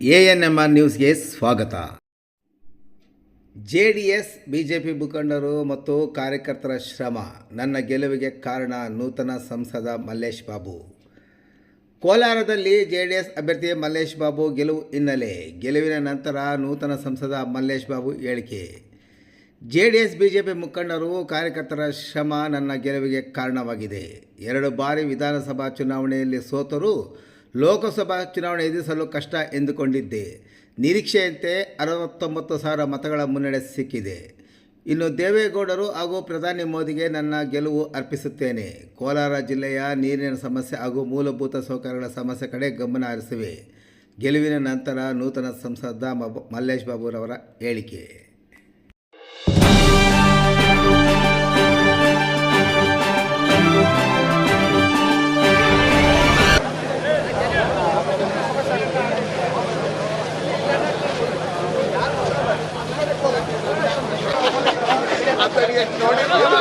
A N M R ನ್ಯೂಸ್ಗೆ ಸ್ವಾಗತ. J D S B J P ಮುಖಂಡರು ಮತ್ತು ಕಾರ್ಯಕರ್ತರ ಶ್ರಮ ನನ್ನ ಗೆಲುವಿಗೆ ಕಾರಣ ನೂತನ ಸಂಸದ ಮಲ್ಲೇಶ್ ಬಾಬು. ಕೋಲಾರದಲ್ಲಿ ಜೆ ಡಿ ಎಸ್ ಅಭ್ಯರ್ಥಿ ಮಲ್ಲೇಶ್ ಬಾಬು ಗೆಲುವು ಹಿನ್ನೆಲೆ, ಗೆಲುವಿನ ನಂತರ ನೂತನ ಸಂಸದ ಮಲ್ಲೇಶ್ ಬಾಬು ಹೇಳಿಕೆ. J D S B J P ಮುಖಂಡರು ಕಾರ್ಯಕರ್ತರ ಶ್ರಮ ನನ್ನ ಗೆಲುವಿಗೆ ಕಾರಣವಾಗಿದೆ. ಎರಡು ಬಾರಿ ವಿಧಾನಸಭಾ ಚುನಾವಣೆಯಲ್ಲಿ ಸೋತರೂ ಲೋಕಸಭಾ ಚುನಾವಣೆ ಎದುರಿಸಲು ಕಷ್ಟ ಎಂದುಕೊಂಡಿದ್ದೆ. ನಿರೀಕ್ಷೆಯಂತೆ ಅರವತ್ತೊಂಬತ್ತು ಸಾವಿರ ಮತಗಳ ಮುನ್ನಡೆ ಸಿಕ್ಕಿದೆ. ಇನ್ನು ದೇವೇಗೌಡರು ಹಾಗೂ ಪ್ರಧಾನಿ ಮೋದಿಗೆ ನನ್ನ ಗೆಲುವು ಅರ್ಪಿಸುತ್ತೇನೆ. ಕೋಲಾರ ಜಿಲ್ಲೆಯ ನೀರಿನ ಸಮಸ್ಯೆ ಹಾಗೂ ಮೂಲಭೂತ ಸೌಕರ್ಯಗಳ ಸಮಸ್ಯೆ ಕಡೆ ಗಮನ ಹರಿಸಿವೆ. ಗೆಲುವಿನ ನಂತರ ನೂತನ ಸಂಸದ ಮಲ್ಲೇಶ್ ಬಾಬುರವರ ಹೇಳಿಕೆ. Eletrônica.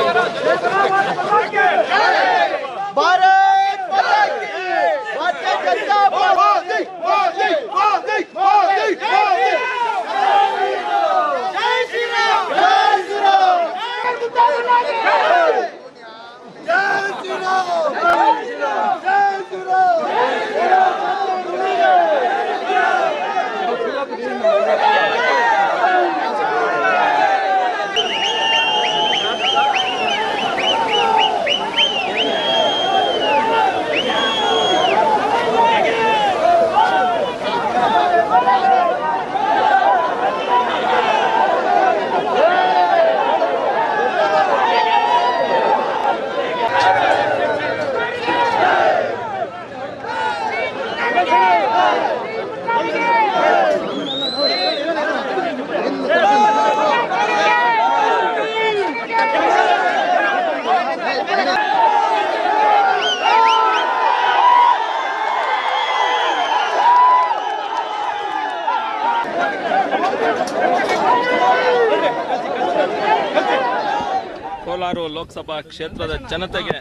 ಕೋಲಾರ ಲೋಕಸಭಾ ಕ್ಷೇತ್ರದ ಜನತೆಗೆ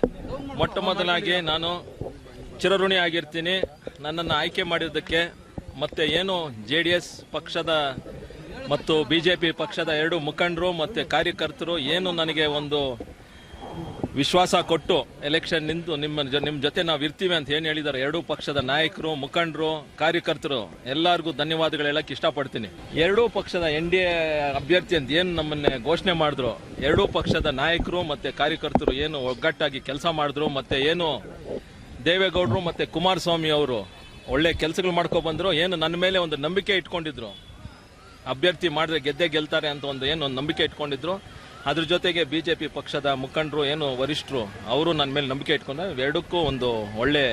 ಮೊಟ್ಟ ಮೊದಲಾಗಿ ನಾನು ಚಿರಋಣಿ ಆಗಿರ್ತೀನಿ. ನನ್ನನ್ನು ಆಯ್ಕೆ ಮಾಡಿದ್ದಕ್ಕೆ ಮತ್ತೆ ಏನು ಜೆ ಪಕ್ಷದ ಮತ್ತು ಬಿ ಜೆ ಪಿ ಪಕ್ಷದ ಎರಡು ಮುಖಂಡರು ಮತ್ತು ಕಾರ್ಯಕರ್ತರು ಏನು ನನಗೆ ಒಂದು ವಿಶ್ವಾಸ ಕೊಟ್ಟು ಎಲೆಕ್ಷನ್ ನಿಂತು ನಿಮ್ಮ ನಿಮ್ಮ ಜೊತೆ ನಾವು ಇರ್ತೀವಿ ಅಂತ ಏನು ಹೇಳಿದ್ದಾರೆ ಎರಡೂ ಪಕ್ಷದ ನಾಯಕರು, ಮುಖಂಡರು, ಕಾರ್ಯಕರ್ತರು, ಎಲ್ಲರಿಗೂ ಧನ್ಯವಾದಗಳು ಹೇಳಕ್ಕೆ ಇಷ್ಟಪಡ್ತೀನಿ. ಎರಡೂ ಪಕ್ಷದ ಎನ್ ಡಿ ಎ ಅಭ್ಯರ್ಥಿ ಅಂತ ಏನು ನಮ್ಮನ್ನೇ ಘೋಷಣೆ ಮಾಡಿದ್ರು? ಎರಡೂ ಪಕ್ಷದ ನಾಯಕರು ಮತ್ತೆ ಕಾರ್ಯಕರ್ತರು ಏನು ಒಗ್ಗಟ್ಟಾಗಿ ಕೆಲಸ ಮಾಡಿದ್ರು? ಮತ್ತೆ ಏನು ದೇವೇಗೌಡರು ಮತ್ತೆ ಕುಮಾರಸ್ವಾಮಿ ಅವರು ಒಳ್ಳೆ ಕೆಲಸಗಳು ಮಾಡ್ಕೊ ಬಂದ್ರು? ಏನು ನನ್ನ ಮೇಲೆ ಒಂದು ನಂಬಿಕೆ ಇಟ್ಕೊಂಡಿದ್ರು? ಅಭ್ಯರ್ಥಿ ಮಾಡಿದ್ರೆ ಗೆದ್ದೇ ಗೆಲ್ತಾರೆ ಅಂತ ಒಂದು ಏನು ಒಂದು ನಂಬಿಕೆ ಇಟ್ಕೊಂಡಿದ್ರು? ಅದ್ರ ಜೊತೆಗೆ ಬಿಜೆಪಿ ಪಕ್ಷದ ಮುಖಂಡರು ಏನು ವರಿಷ್ಠರು, ಅವರು ನನ್ನ ಮೇಲೆ ನಂಬಿಕೆ ಇಟ್ಕೊಂಡ್ರೆ ಎರಡಕ್ಕೂ ಒಂದು ಒಳ್ಳೆ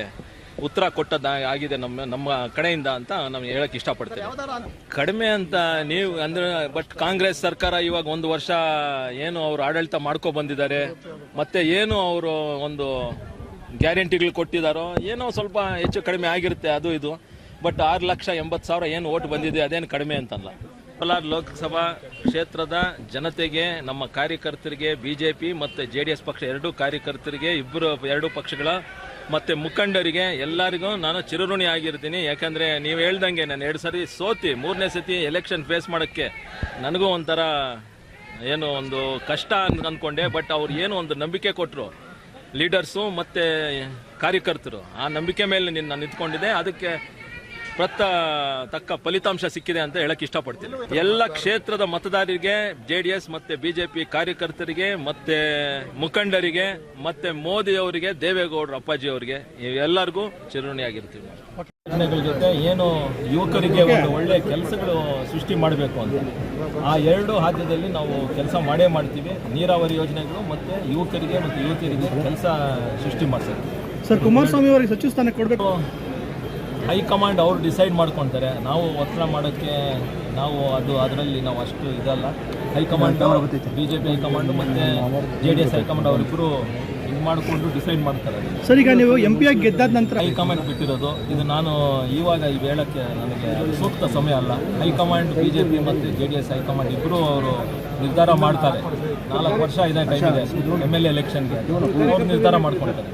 ಉತ್ತರ ಕೊಟ್ಟದ ಆಗಿದೆ ನಮ್ಮ ನಮ್ಮ ಕಡೆಯಿಂದ ಅಂತ ನಾವು ಹೇಳಕ್ ಇಷ್ಟಪಡ್ತೇವೆ ಕಡಿಮೆ ಅಂತ ನೀವು ಅಂದ್ರೆ ಬಟ್ ಕಾಂಗ್ರೆಸ್ ಸರ್ಕಾರ ಇವಾಗ ಒಂದು ವರ್ಷ ಏನು ಅವರು ಆಡಳಿತ ಮಾಡ್ಕೊ ಬಂದಿದ್ದಾರೆ, ಮತ್ತೆ ಏನು ಅವರು ಒಂದು ಗ್ಯಾರಂಟಿಗಳು ಕೊಟ್ಟಿದ್ದಾರೋ, ಏನೋ ಸ್ವಲ್ಪ ಹೆಚ್ಚು ಕಡಿಮೆ ಆಗಿರುತ್ತೆ, ಅದು ಇದು. ಬಟ್ ಆರು ಲಕ್ಷ ಎಂಬತ್ತು ಸಾವಿರ ಏನು ಓಟ್ ಬಂದಿದೆ, ಅದೇನು ಕಡಿಮೆ ಅಂತಲ್ಲ. ಕೋಲಾರ ಲೋಕಸಭಾ ಕ್ಷೇತ್ರದ ಜನತೆಗೆ, ನಮ್ಮ ಕಾರ್ಯಕರ್ತರಿಗೆ, ಬಿಜೆಪಿ ಮತ್ತು ಜೆ ಡಿ ಎಸ್ ಪಕ್ಷ ಎರಡೂ ಕಾರ್ಯಕರ್ತರಿಗೆ, ಇಬ್ಬರು ಎರಡೂ ಪಕ್ಷಗಳ ಮತ್ತು ಮುಖಂಡರಿಗೆ ಎಲ್ಲರಿಗೂ ನಾನು ಚಿರಋಣಿ ಆಗಿರ್ತೀನಿ. ಯಾಕಂದರೆ ನೀವು ಹೇಳ್ದಂಗೆ ನಾನು ಎರಡು ಸರಿ ಸೋತಿ, ಮೂರನೇ ಸತಿ ಎಲೆಕ್ಷನ್ ಫೇಸ್ ಮಾಡೋಕ್ಕೆ ನನಗೂ ಒಂಥರ ಏನು ಒಂದು ಕಷ್ಟ ಅಂತ ಅಂದ್ಕೊಂಡೆ ಬಟ್ ಅವ್ರು ಏನು ಒಂದು ನಂಬಿಕೆ ಕೊಟ್ಟರು ಲೀಡರ್ಸು ಮತ್ತು ಕಾರ್ಯಕರ್ತರು, ಆ ನಂಬಿಕೆ ಮೇಲೆ ನಿನ್ನ ನಾನು ನಿಂತ್ಕೊಂಡಿದ್ದೆ. ಅದಕ್ಕೆ ಪ್ರತ ತಕ್ಕ ಫಲಿತಾಂಶ ಸಿಕ್ಕಿದೆ ಅಂತ ಹೇಳಕ್ ಇಷ್ಟಪಡ್ತೀನಿ. ಎಲ್ಲ ಕ್ಷೇತ್ರದ ಮತದಾರರಿಗೆ ಜೆ ಡಿ ಎಸ್ ಮತ್ತೆ ಬಿಜೆಪಿ ಕಾರ್ಯಕರ್ತರಿಗೆ ಮತ್ತೆ ಮುಖಂಡರಿಗೆ ಮತ್ತೆ ಮೋದಿ ಅವರಿಗೆ ದೇವೇಗೌಡರು ಅಪ್ಪಾಜಿ ಅವರಿಗೆ ಎಲ್ಲರಿಗೂ ಚಿರಣಿಯಾಗಿರ್ತೀವಿ ಯೋಜನೆಗಳ ಜೊತೆ ಏನು ಯುವಕರಿಗೆ ಒಂದು ಒಳ್ಳೆ ಕೆಲಸಗಳು ಸೃಷ್ಟಿ ಮಾಡಬೇಕು ಅಂತ. ಆ ಎರಡು ಹಾದ್ಯದಲ್ಲಿ ನಾವು ಕೆಲಸ ಮಾಡೇ ಮಾಡ್ತೀವಿ. ನೀರಾವರಿ ಯೋಜನೆಗಳು ಮತ್ತೆ ಯುವಕರಿಗೆ ಮತ್ತು ಯುವತಿಯರಿಗೆ ಕೆಲಸ ಸೃಷ್ಟಿ ಮಾಡ್ತೀವಿ ಸರ್ ಕುಮಾರಸ್ವಾಮಿ ಅವರಿಗೆ ಸಚಿವ ಸ್ಥಾನ ಕೊಡಬೇಕು. ಹೈಕಮಾಂಡ್ ಅವರು ಡಿಸೈಡ್ ಮಾಡ್ಕೊತಾರೆ. ನಾವು ಒತ್ತಡ ಮಾಡೋಕ್ಕೆ ನಾವು ಅದು ಅದರಲ್ಲಿ ನಾವು ಅಷ್ಟು ಇದಲ್ಲ. High command B J P high command ಮತ್ತು J D S high command ಅವರಿಬ್ಬರು ಇದು ಮಾಡಿಕೊಂಡು ಡಿಸೈಡ್ ಮಾಡ್ತಾರೆ. ಸರ್ ಈಗ ನೀವು ಎಂ ಪಿ ಆಗಿ ಗೆದ್ದಾದ ನಂತರ? ಹೈಕಮಾಂಡ್ ಬಿಟ್ಟಿರೋದು. ಇದು ನಾನು ಇವಾಗ ಈ ಹೇಳಕ್ಕೆ ನನಗೆ ಸೂಕ್ತ ಸಮಯ ಅಲ್ಲ. High command B J P ಮತ್ತು J D S high command ಇಬ್ಬರು ಅವರು ನಿರ್ಧಾರ ಮಾಡ್ತಾರೆ. ನಾಲ್ಕು ವರ್ಷ ಇದೆ ಟೈಮ್ ಇದೆ. ಎಂ ಎಲ್ ಎ ಎಲೆಕ್ಷನ್ಗೆ ಅವ್ರು ನಿರ್ಧಾರ ಮಾಡ್ಕೊಳ್ತಾರೆ